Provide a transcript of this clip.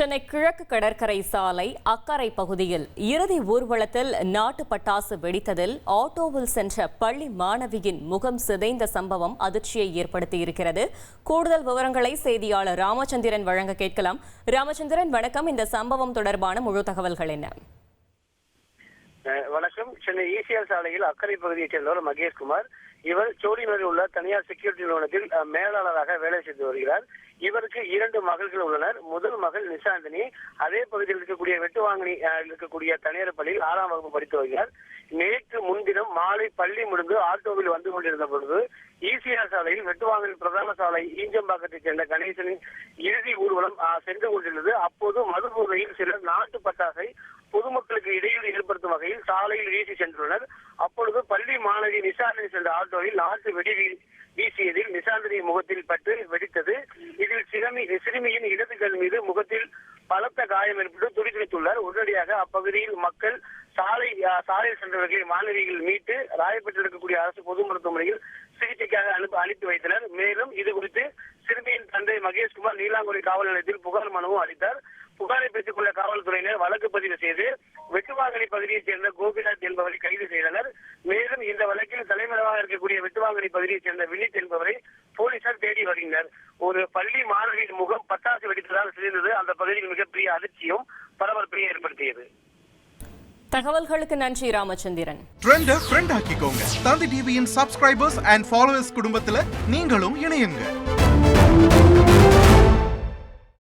சென்னை கிழக்கு கடற்கரை சாலை அக்கரை பகுதியில் இறுதி ஊர்வலத்தில் நாட்டு பட்டாசு வெடித்ததில் ஆட்டோவில் சென்ற பள்ளி மாணவியின் முகம் சிதைந்த சம்பவம் அதிர்ச்சியை ஏற்படுத்தியிருக்கிறது. கூடுதல் விவரங்களை செய்தியாளர் ராமச்சந்திரன் வழங்க கேட்கலாம். ராமச்சந்திரன் வணக்கம். இந்த சம்பவம் தொடர்பான முழு தகவல்கள் என்ன? வணக்கம். சென்னை ஈசிஆர் சாலையில் அக்கறை பகுதியைச் சேர்ந்தவர் மகேஷ்குமார் இவர் சோழினரில் உள்ள தனியார் செக்யூரிட்டி நிறுவனத்தில் மேலாளராக வேலை செய்து வருகிறார். இவருக்கு இரண்டு மகள்கள் உள்ளனர். முதல் மகள் நிசாந்தினி. அதே பகுதியில் இருக்கக்கூடிய வெட்டுவாங்கனி வாங்கினி இருக்கக்கூடிய தனியார் பள்ளியில் ஆறாம் வகுப்பு படித்து வருகிறார். நேற்று முன்தினம் மாலை பள்ளி முடிந்து ஆட்டோவில் வந்து கொண்டிருந்த பொழுது ஈசிஆர் சாலையில் வெட்டுவாங்கல் பிரதான சாலை ஈஞ்சம்பாக்கத்தைச் சேர்ந்த கணேசனின் இறுதி ஊர்வலம் சென்று கொண்டிருந்தது. அப்போது மதுபூரையில் சிலர் நாட்டு பட்டாசை இடையூறு வகையில் சாலையில் வீசி சென்றுள்ளனர். அப்பொழுது பள்ளி மாணவி நிசாந்தினி சென்ற ஆட்டோவில் நாட்டு வெடி வீசியதில் நிசாந்தினி முகத்தில் பட்டு வெடித்தது. இதில் சிறுமி சிறுமியின் இடது கண் மீது முகத்தில் பலத்த காயம் ஏற்பட்டு துடிதுடித்துள்ளார் உடனடியாக அப்பகுதியில் மக்கள் சாலை சாலையில் சென்றவர்களை மாணவிகள் மீட்டு ராயப்பேட்டில் இருக்கக்கூடிய அரசு பொது மருத்துவமனையில் சிகிச்சைக்காக அனுப்பி அனுப்பி வைத்தனர். மேலும் இது குறித்து சிறுமியின் தந்தை மகேஷ்குமார் நீலாங்குடி காவல் நிலையத்தில் புகார் மனுவும் அளித்தார். புகாரை பெற்றுக் கொண்ட காவல்துறையினர் வழக்கு பதிவு செய்து வெட்டுவாங்கனி பகுதியைச் சேர்ந்த கோபிநாத் என்பவரை கைது செய்தனர். மேலும் இந்த வழக்கில் தலைமறைவாக இருக்கக்கூடிய வெட்டுவாங்கனி பகுதியைச் சேர்ந்த வினித் என்பவரை போலீசார் தேடி வருகின்றனர். ஒரு பள்ளி மாணவியின் முகம் பட்டாசு வெடித்ததால் சிதைந்தது. அந்த பகுதியில் மிகப்பெரிய அதிர்ச்சியும் பரபரப்பையும் ஏற்படுத்தியது. தகவல்களுக்கு நன்றி ராமச்சந்திரன். ட்ரெண்ட ஃப்ரெண்ட் ஆக்கிக்கோங்க. தந்தி டிவியின் சப்ஸ்கிரைபர்ஸ் அண்ட் ஃபாலோவர்ஸ் குடும்பத்துல நீங்களும் இணையுங்க.